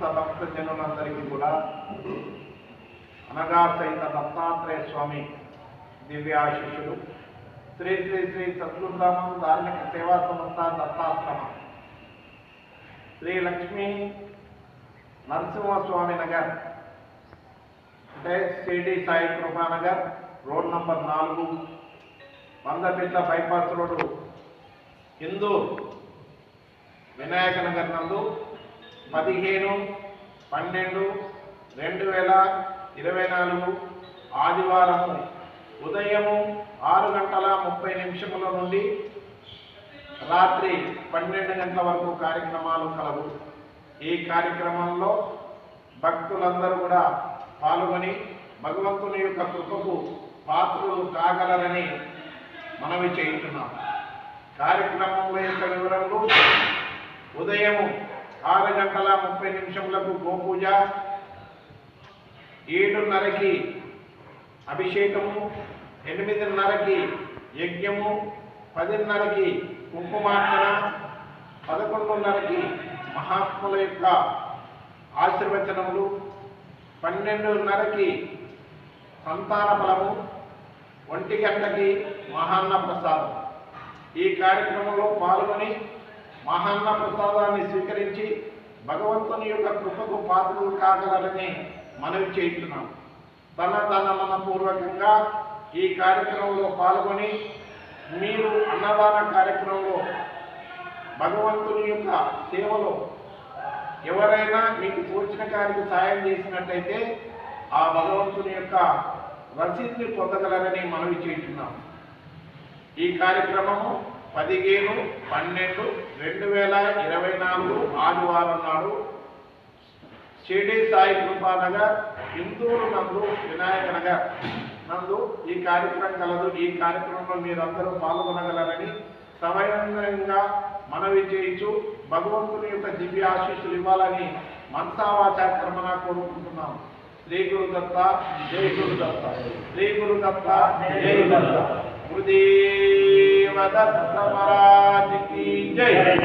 సమస్త భక్తజనులందరికీ కూడా అనగా సైత దత్తాత్రేయ స్వామి దివ్యాశిష్యుడు శ్రీ శ్రీ శ్రీ సద్గురుధామం ధార్మిక సేవా సంస్థ దత్తాశ్రమం. శ్రీ లక్ష్మీ నరసింహస్వామి నగర్ అంటే సిడి సాయి కృపానగర్ రోడ్ నంబర్ నాలుగు వందపేట బైపాస్ రోడ్డు హిందూ వినాయక నగర్ నందు పదిహేను పన్నెండు రెండు వేల ఇరవై నాలుగు ఆదివారము. ఉదయము ఆరు గంటల ముప్పై నిమిషముల నుండి రాత్రి పన్నెండు గంటల వరకు కార్యక్రమాలు కలవు. ఈ కార్యక్రమంలో భక్తులందరూ కూడా పాల్గొని భగవంతుని యొక్క కృపకు పాత్రలు కాగలరని మనవి చేయించున్నాం కార్యక్రమంలో యొక్క వివరములు ఉదయము ఆరు గంటల ముప్పై నిమిషములకు గోపూజ. ఏడున్నరకి అభిషేకము ఎనిమిదిన్నరకి యజ్ఞము పదిన్నరకి కుంకుమార్చన పదకొండున్నరకి మహాత్ముల యొక్క ఆశీర్వచనములు పన్నెండున్నరకి సంతాన ఫలము ఒంటి గంటకి మహాన్న ప్రసాదం. ఈ కార్యక్రమంలో పాల్గొని మహాన్న ప్రసాదాన్ని స్వీకరించి భగవంతుని యొక్క కృపకు పాత్రలు కాగలరని మనవి చేస్తున్నాం తన తన మన పూర్వకంగా ఈ కార్యక్రమంలో పాల్గొని మీరు అన్నదాన కార్యక్రమంలో భగవంతుని యొక్క సేవలో ఎవరైనా మీకు తోచిన కారికి సాయం చేసినట్టయితే ఆ భగవంతుని యొక్క రసీదుని పొందగలరని మనవి చేస్తున్నాం ఈ కార్యక్రమము పదిహేను పన్నెండు రెండు వేల ఇరవై నాలుగు ఆదివారం నాడు షిరిడి సాయి కృపానగర్ హిందూరు నందు వినాయక నగర్ నందు ఈ కార్యక్రమం కలదు. ఈ కార్యక్రమంలో మీరందరూ పాల్గొనగలరని సమయంగా మనవి చేయించు భగవంతుని యొక్క దివ్య ఆశీస్సులు ఇవ్వాలని మనసావాచ కర్మన కోరుకుంటున్నాం. శ్రీ గురు దత్త జై గురు దత్త శ్రీ గురు దత్త జై దత్త माता महाराज की जय।